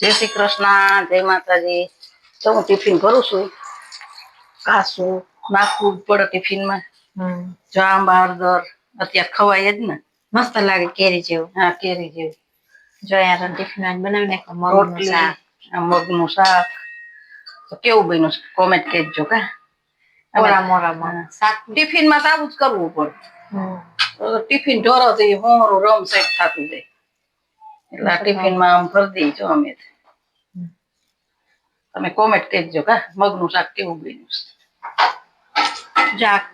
જય શ્રી કૃષ્ણ જય માતાજી. તો હું ટિફિન કરું છું. કાસું નાખવું પડે ટિફિનમાં જાંબા હળદર અત્યારે ખવાય જ ને. મસ્ત લાગે કેરી જેવું. હા કેરી જેવું. જો યાર ટિફિન બનાવીને બનાવી નાખો મગનું શાક. મગનું શાક. તો કેવું બન્યું? કોમેન્ટ કહેજો કા? મોરા મોરા. શાક ટિફિનમાં તો આવું જ કરવું પડે. ટિફિન ઢોરો થઈ એ રમ સેટ થતું જાય. એટલે ટિફિન ટિફિનમાં આમ ભરી દઈજો અમે હમ. તમે કોમેન્ટ કહેજો કા મગનું શાક કેવું બન્યું છે? જાક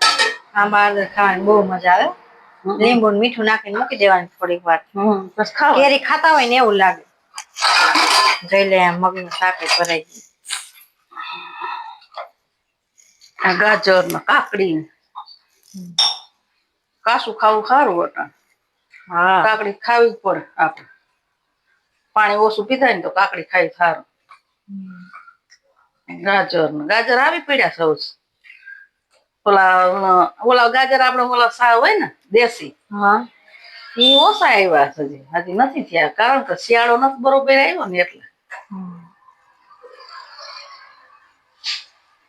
આંબા ખાવાની બહુ મજા આવે. લીંબુ મીઠું નાખીને મૂકી દેવાનું થોડીક વાર. બસ ખાવ. કેરી ખાતા હોય ને એવું લાગે. જોઈ લે મગનું શાક ભરાઈ ગયું. ગાજર ને કાકડી. કાસું ખાવું સારું હતા. હા. કાકડી ખાવી પડે આપણે. પાણી ઓછું પીધા ને તો કાકડી ખાવી સારું. ગાજર ગાજર આવી પડ્યા સૌ ઓલા ઓલા ગાજર આપણે ઓલા સા હોય ને દેશી. હા. ઈ ઓછા આવ્યા હજી. હજી નથી થયા. કારણ કે શિયાળો નથી બરોબર આવ્યો ને એટલે.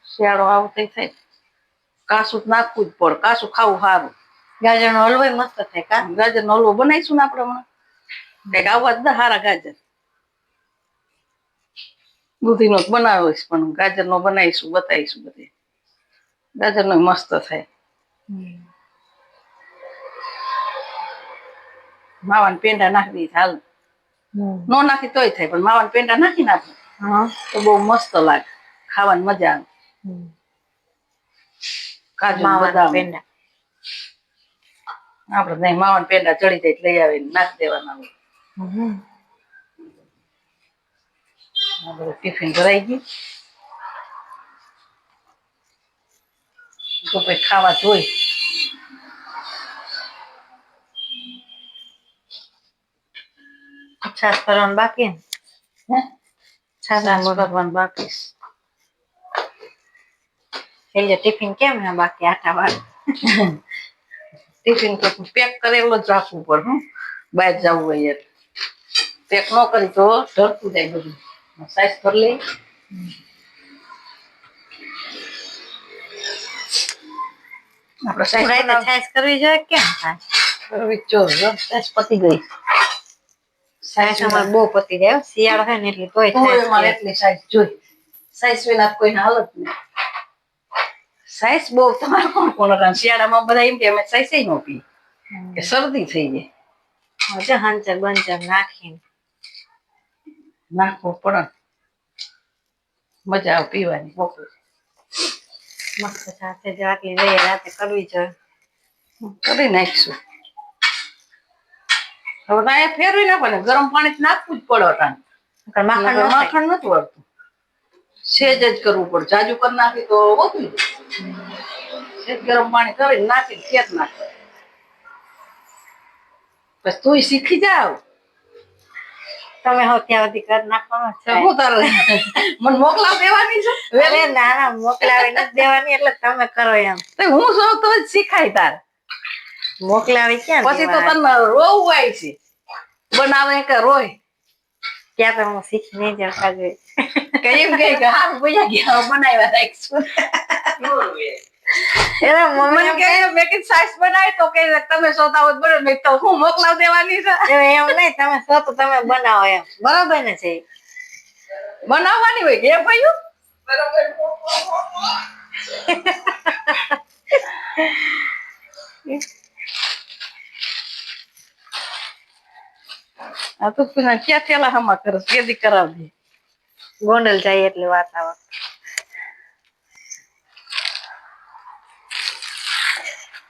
શિયાળો આવતો થાય. કાસું નાખવું જ પડે. કાસું ખાવું સારું. ગાજરનો હલવો મસ્ત થાય. કા ગાજર નો હલવો બનાવીશું ને આપણે હમણાં. કંઈક આવવા જ સારા ગાજર. દૂધીનો જ બનાવ્યો પણ ગાજર નો બનાવીશું બતાવીશું બધે. ગાજર નો મસ્ત થાય. માવાના પેંડા નાખી હાલ. નો નાખી તોય થાય પણ માવાના પેંડા નાખી નાખે તો બહુ મસ્ત લાગે. ખાવાની મજા આવે. કાજુ બદામ. પેંડા. આપણે નહીં માવાના પેંડા ચડી જાય લઈ આવીને નાખી દેવાના ટિફિન ભરાઈ ગયું તો પછી ખાવા જોઈ. છાશ કરવાનું બાકી? હે? આંબો. કરવાનું બાકી. છેલ્લે ટિફિન કેમ ને બાકી આટા વાળું ટિફિન તો પેક કરેલો જ રાખવું પડે હું. બહાર જવું હોય એટલે. પેક ન કરી તો ઢરતું જાય બધું. સાઈઝ કરી લઈ આપણે સાઈઝ કરવી. જોઈએ કે કરવી જોઈએ સાઈઝ પતી ગઈ. છાશ અમારે બહુ પતી જાય. શિયાળો હોય ને એટલે તોય પીએ. એટલી સાઈઝ જોઈ. સાઈઝ વિના કોઈને હાલત નહીં. સાઈઝ બહુ તમારે કોણ કોણ હતા? શિયાળામાં બધા એમ કે અમે સાઈઝ ન પી હમ. કે શરદી થઈ જાય. હજુ હંચર બંચર નાખીને. નાખવું પડે. મજા આવે પીવાની બપોર મસ્ત સાથે જો આટલી લઈએ રાતે કરવી છે. કરી નાખીશું. હવે તો ફેરવી નાખો ને ગરમ પાણી નાખવું જ પડે. માખણ માખણ નથી વળતું. સેજ જ કરવું પડે. જાજુ કરી નાખી તો સેજ ગરમ પાણી કરી નાખી ખેત નાખે. પછી તું શીખી જાવ. તમે હો ત્યાં સુધી કરી નાખવાનો છે. હું તારે મને મોકલાવ દેવાની છે? અરે ના ના મોકલાવી નથી દેવાની એટલે તમે કરો એમ. તો હું સૌ તો જ શીખાય તાર. મોકલાવી ક્યાં પછી તો? તને રોવું આવી છે. બનાવે કે રોય? ત્યાં તો હું શીખી નહીં જતા જોઈએ કઈ એમ કહે કે હારું ભૈયા ગયા બનાવ્યા રાખશું એટલે મમ્મી મને એમ કે મેં કીધું સાસ બનાવી તો કે તમે સોતા હોત બરોબર મેં તો હું મોકલાવ દેવાની છે કહે, એમ નહીં તમે છો તો તમે બનાવો એમ બરોબર ને છે બનાવવાની હોય કે ભાઈ આ તો ક્યાં થેલા હમા કરે કેદી કરાવજે. ગોંડલ જાય એટલે વાત આવે.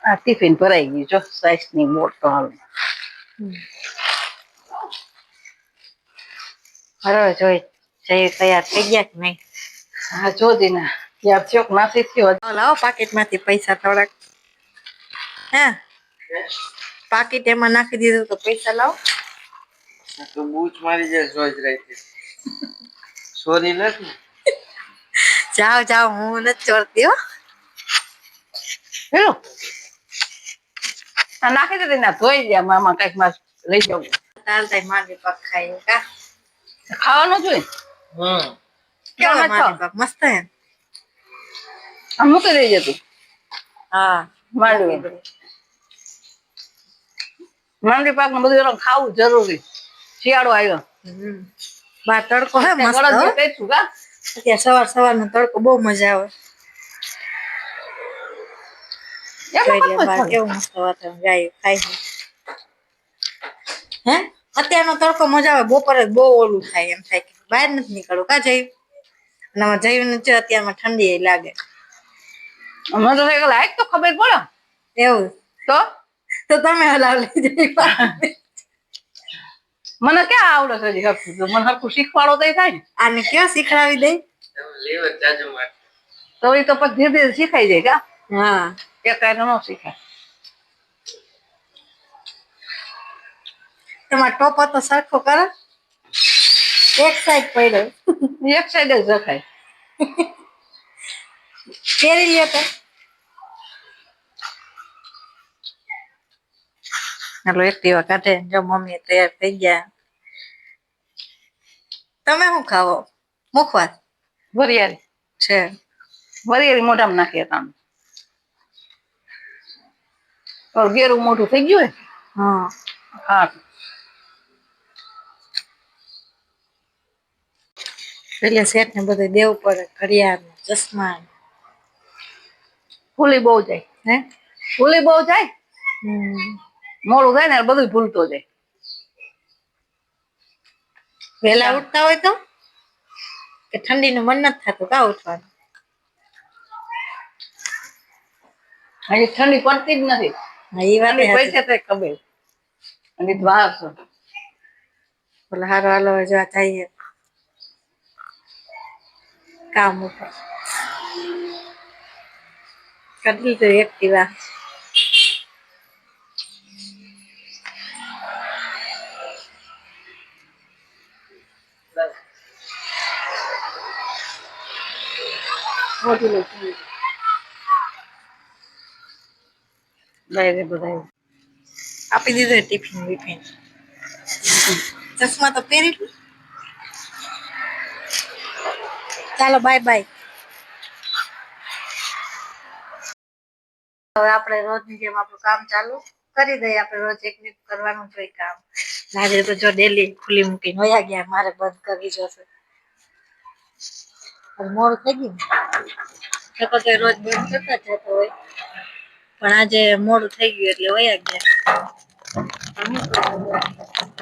આ ટિફિન ભરાઈ ગયું જો સાઈસની બોટલ બરોબર જોઈ જઈ તૈયાર થઈ ગયા કે નહીં? હા જો દીના ક્યાં થયો કે થયો? લાવો, પાકેટમાંથી પૈસા થોડાક. હે? પાકીટ એમાં નાખી દીધું તો પૈસા લાવો. તો બૂચ મારી જાય રોજ રહી સોરી નથી? જાઓ જાઓ હું નથી ચોરતી હો. હેલો? આ નાખી દીધી ના ધોઈ ગયા મામા કંઈકમાં લઈ જવું ચાલતા માંડી પાક ખાઈ કા? ખાવાનું જોઈએ હમ. કેવા તમે પાક? મસ્ત હે આમ મૂકી દઈ તું. હા. માંડવી. માંડવી પાક ને બધું ખાવું જરૂરી. શિયાળો આવ્યો. બા તડકો હે મસ્ત અત્યારે સવાર તડકો બહુ મજા આવે. કેવું મસ્ત વાતાવરણ હે? અત્યારનો તડકો મજા આવે બપોરે બહુ ઓલું થાય એમ થાય કે બહાર નથી નીકળવું. કા જઈ અને જઈને છે અત્યારમાં ઠંડી લાગે. મને તો લાયક તો ખબર પડે. એવું? તો? તો તમે હલાવી લઈ જઈ મને ક્યાં આવડે છે હજી હરખું? મને હરખું શીખવાડો તો થાય ને. આને ક્યાં શીખવાડી દે? તો એ તો પછી ધીરે ધીરે શીખાઈ જાય કા? હા. એક કાંઈ ન શીખાય. તમારો ટોપ તો સરખો કરો. એક સાઈડ પડ્યો. એક સાઈડ જ રખાય. પહેરી લ્યો તો. હાલો એક્ટિવા કાઢે જો મમ્મી તૈયાર થઈ ગયા તમે શું ખાવો મુખવાસ વરિયાળી છે વરિયાળી મોઢામાં નાખીએ તામ ગેરું મોઢું થઈ ગયું હા હા એટલે શેઠ ને બધું દેવું પડે ઘડિયાળ ચશ્મા. ફૂલી બહુ જાય હે ફૂલી બહુ જાય હમ. મોડું થાય ને બધું ભૂલતો જાય. વેલા ઉઠતા હોય તો? કે ઠંડીનું મન નથી થતું કા ઉઠવાનું? હજી ઠંડી પડતી જ નથી. એ વાત પૈસે તો ખબર. અને તો બોલે હારો હાલો જો જઈએ. કામ ઉપર. કરી લીધું એક્ટિવા. મોટી લઈ લઈ રે બધા આપી દીધું ટિફિન બિફિન. ચશ્મા તો પહેરી. ચાલો, બાય બાય. હવે આપણે રોજની જેમ આપણું કામ ચાલુ કરી દઈએ. આપણે રોજ એક મિનિટ કરવાનું જોઈએ કામ. આજે તો જો ડેલી ખુલ્લી મૂકીને વયા ગયા, મારે બંધ કરવી જોશે મોડું થઈ ગયું ને? તો રોજ બંધ કરતા જતો હોય. પણ આજે મોડું થઈ ગયું એટલે વયા ગયા?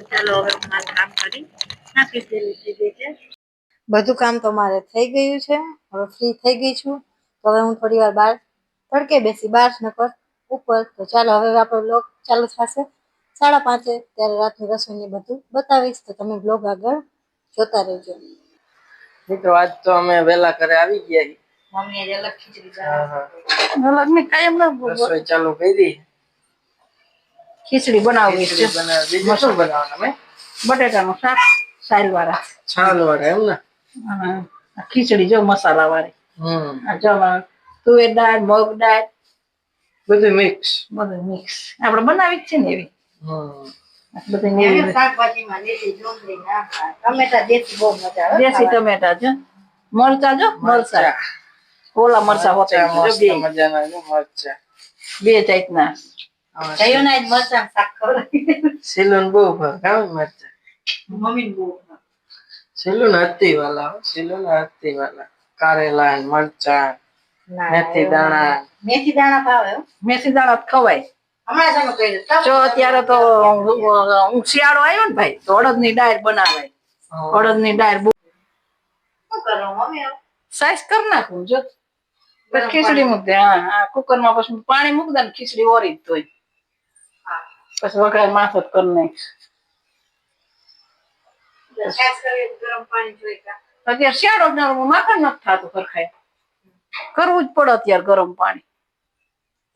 ચાલો હવે મારું કામ કરી નાખી દેલી થઈ ગઈ છે. બધું કામ તો મારે થઈ ગયું છે. હવે ફ્રી થઈ ગઈ છું. તો હવે હું થોડી વાર બહાર તડકે બેસી બહાર નકર ઉપર. તો ચાલો હવે આપણો બ્લોગ ચાલુ થશે. સાડા પાંચે ત્યારે રાતની રસોઈની બધું બતાવીશ. તો તમે બ્લોગ આગળ જોતા રહેજો. મિત્રો આજ તો અમે વેલા ઘરે આવી ગયા મમ્મી મમ્મીએ જે અલગ ખીચડી હા, હા. અલગની કાયમ ના બોલ. રસોઈ ચાલુ કરી. ખીચડી બનાવવી છે. બીજું શું બનાવવાનું અમે? બટેટાનું શાક સાલ વાળા છાલ વાળા એમ ને? ખીચડી જો મસાલા વાળી. હમ. આ જો તુવેર દાળ મગ દાળ. બધું મિક્સ બધું મિક્સ આપણે બનાવી જ છે ને એવી. હમ. દેશી બહુ ટમેટા છે. મરચા જો મરચા. ઓલા મરચા હોતા મરચાં બે મરચાં મરચાં સિલુન ભાવે કાં મમ્મી બહુ સિલુન હત્તી વાલા હો, સિલુન હત્તી વાલા કારેલા મરચાં મેથી દાણા. મેથી દાણા ભાવે મેથી દાણા ખવાય. જ અત્યારે તો શિયાળો આવ્યો ને ભાઈ તો અડદની ડાયર બનાવાય અડદની ડાયર? સાઈઝ કરી નાખું જો. ખીચડી મૂક દે હા હા કુકરમાં પછી પાણી મૂક દે ને ખીચડી ઓરી જ તોય. હા. પછી વઘાર માથો કરી નાખ અત્યારે શિયાળો માખણ નથી થતું સરખાય કરવું જ પડે અત્યારે ગરમ પાણી.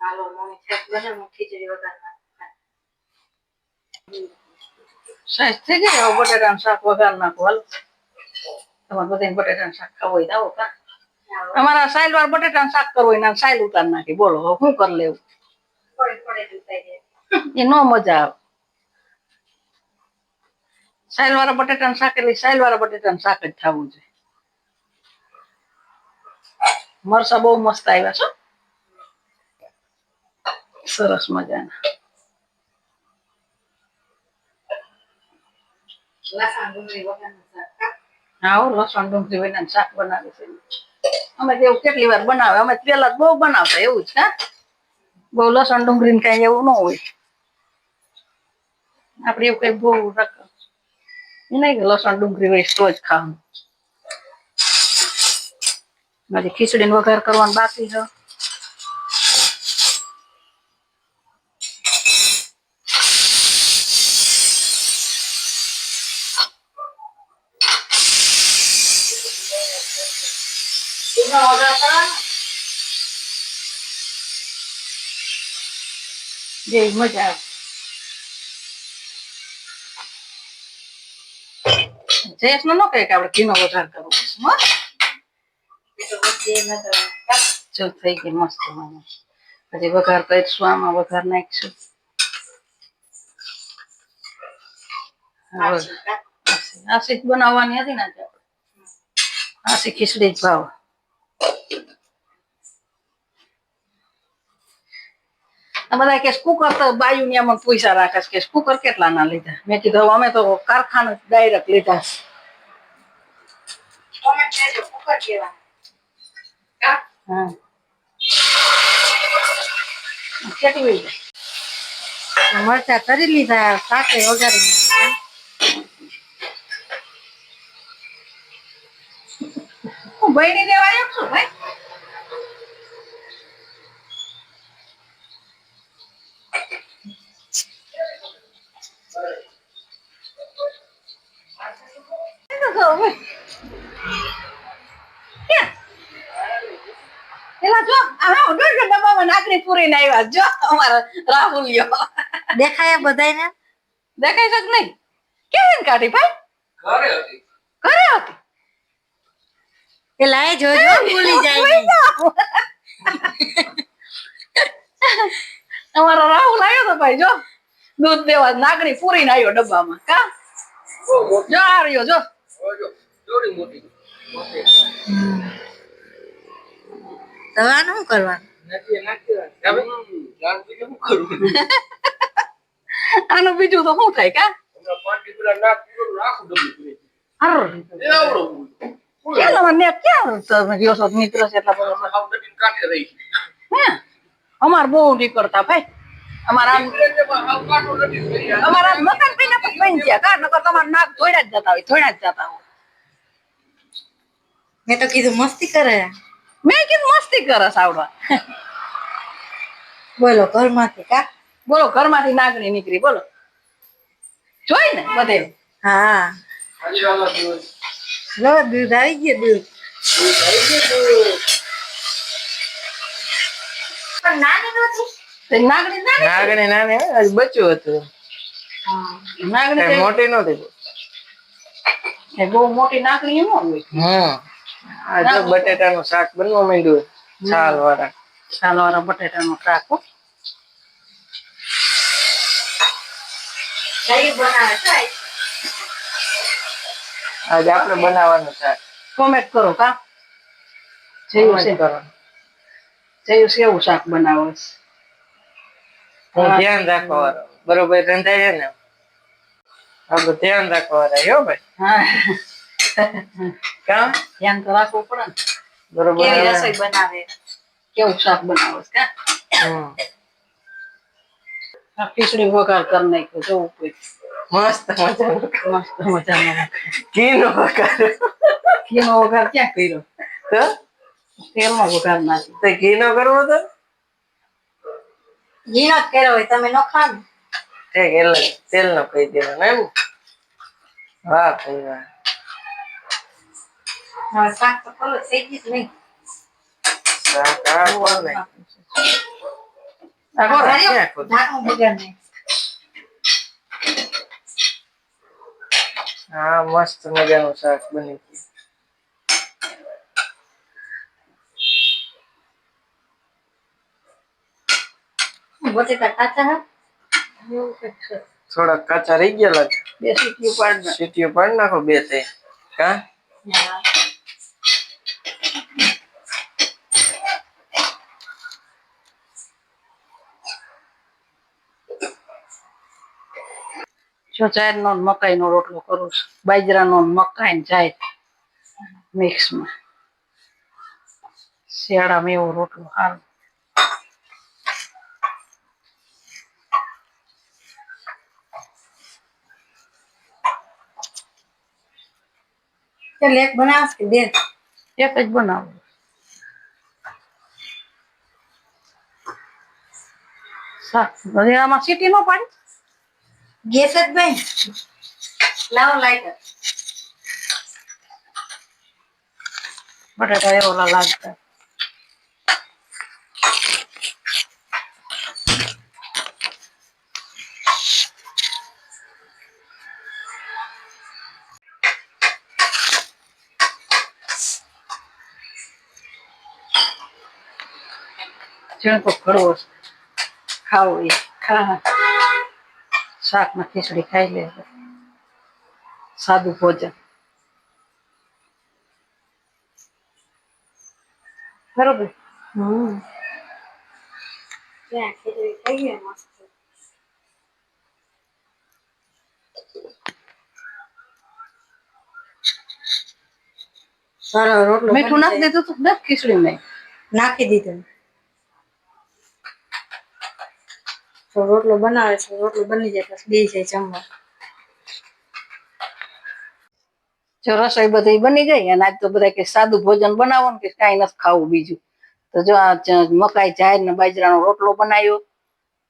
હાલો મમ્મી છેક બને હું ખીચડી વઘાર નાખું. થઈ બટેટાનું શાક વઘાર નાખો. હાલ. તમારે બધાને બટેટાનું શાક ખાવું હોય આવો કા? અમારા સાઈલ વાર બટેટાનું શાક કરવું હોય સાઈલ ઉતાર નાખી. બોલો હવે શું કરી લેવું. એ નો મજા આવે. સાઈલ વાળા બટેટાનું શાક એટલે સાઈલ વાળા બટેટાનું શાક જ થવું છે. મરસા બહુ મસ્ત આવ્યા છો. સરસ મજાના લસણ ડુંગળી શાક બનાવે લસણ ડુંગળી ને કઈ એવું ન હોય આપડે એવું કઈ બહુ રક- નહીં લસણ ડુંગળી હોય તો જ ખાવાનું મારી ખીચડીનો વઘાર કરવાનું બાકી છે કરવાનો જે મજા આવે જયેશ નો કહે કે આપણે ઘીનો વઘાર કરવો? જો થઈ ગઈ મસ્ત મને પછી વઘાર કરીશું આમાં વઘાર નાખીશું આછી કા? આસી જ બનાવવાની હતી ને આજે. આસી ખીચડી જ ભાવ બધા કે કુકર તો બાયુ ની અમને પૈસા રાખે છે કે કુકર કેટલા ના લીધા? મેં કીધું અમે તો કારખાનું ડાયરેક્ટ લીધા છે. મરચા કરી લીધા સાથે વગાડી બહેની હું બૈરી દેવા આવ્યો છું ભાઈ પેલા જો આ દોઢ ડબ્બામાં નાકરી પૂરીને આવ્યા. જો અમારા રાહુલિયો. દેખાય બધાને દેખાય શક નહીં? કેવી કાઢી ભાઈ? ઘરે હતી. ઘરે હતી? એ લાય જોજો ભૂલી જાય. અમારો રાહુલ આવ્યો તો ભાઈ જો. દૂધ દેવા નાગણી પૂરીને આવ્યો ડબ્બામાં. કા? જો આ રહ્યો જો. મોટી. આનું શું કરવાનું? કરું? આનું બીજું તો શું થાય કા? અમાર બહુ નીકળતા ભાઈ. અમારા. અમારા મકાન પીને પછી બની ગયા કા? નકર તમારા નાક ધોઈડા જ જતા હોય થોડા જ જતા હોય. મેં તો કીધું મસ્તી કરે. મેં કીધું મસ્તી કરસ આવડવા. બોલો ઘરમાંથી કા? બોલો ઘરમાંથી નાગણી નીકળી બોલો. જોઈ ને બધે. હા. લો દૂધ આવી ગયું દૂધ. નાગણી નાની નાગણી નાની હે, આજ બચ્યું હતું. નાગણી મોટી નહોતી. એ બહુ મોટી નાગણી ન હોય. હમ. આ જો બટેટાનું શાક બનવા માંડ્યું છાલ વાળા છાલ વાળા બટેટાનું શાક હો. આજે આપણે બનાવવાનું શાક કોમેન્ટ કરો કા? જયું છે. જયું છે એવું શાક બનાવો હું ધ્યાન રાખવા વાળો બરોબર રંધાય છે ને આપણે ધ્યાન રાખવા વાળા હો ભાઈ? હા. કામ ધ્યાન તો રાખવું પડે ને. બરોબર. કેવી રસોઈ બનાવે? કેવું શાક બનાવે છે કા? ખીચડી વઘાર કરી નાખ્યો જોવું પડે. મસ્ત મજા મસ્ત મજાનો ઘીનો વઘાર. ઘીનો વઘાર ક્યાં કર્યો? તો તેલમાં વઘાર નાખી તે ઘીનો કરવો તો ઘીનો જ કર્યો હોય તમે નો ખાવ ને. ઠીક એટલે તેલનો કહી દેવાનો એમ. વાહ ભાઈ વાહ. હવે શાક તો ખોલો થઈ ગયું જ નહીં શાક આ કોણ ને? આ કોણ? ક્યાં ખોદું? ઢાંકણું બગાડ નહીં હા મસ્ત મજાનું શાક બની ગયું બટેટા કાચા હે એવું કંઈક છે. થોડાક કાચા રહી ગયા લાગે બે સીટીઓ પાડ નાખ. સીટીઓ પાડી નાખો બે થઈ કા હા. જો મકાઈ નો રોટલો કરું છું. બાજરા નો મકાઈ ને જાય મિક્સમાં શિયાળામાં એવો રોટલો સારો. ચાલ એક બનાવશ કે બે? એક જ બનાવું. શાક આમાં સીટી નો પાડી? ગેસ જ ભાઈ લાવો લાઈટર બટાટા એવો લાગતા. જીણકો કડવો છે. ખાવો એ. ખા. શાકમાં ખીચડી ખાઈ લે. સાદું ભોજન. બરોબર? હમ. મીઠું નાખી દીધું તું ને ખીચડી નહીં? નાખી દીધું. તો રોટલો બનાવે છે રોટલો બની જાય પછી બે જાય જમવા. જો રસોઈ બધી બની ગઈ અને આજ તો બધા કે સાદું ભોજન બનાવો ને કે કાંઈ નથી ખાવું બીજું. તો જો આ મકાઈ જાહેર ને બાજરાનો રોટલો બનાવ્યો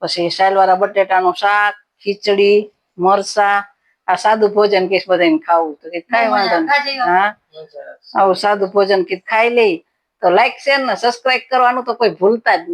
પછી સાલવાળા બટેટાનું શાક ખીચડી મરસા આ સાદું ભોજન કે બધાને ખાવું. તો કે કાંઈ વાંધો નહીં. હા? આવું સાદું ભોજન કે ખાઈ લઈ તો લાઈક શેર ને સબસ્ક્રાઇબ કરવાનું તો કોઈ ભૂલતા જ નહીં.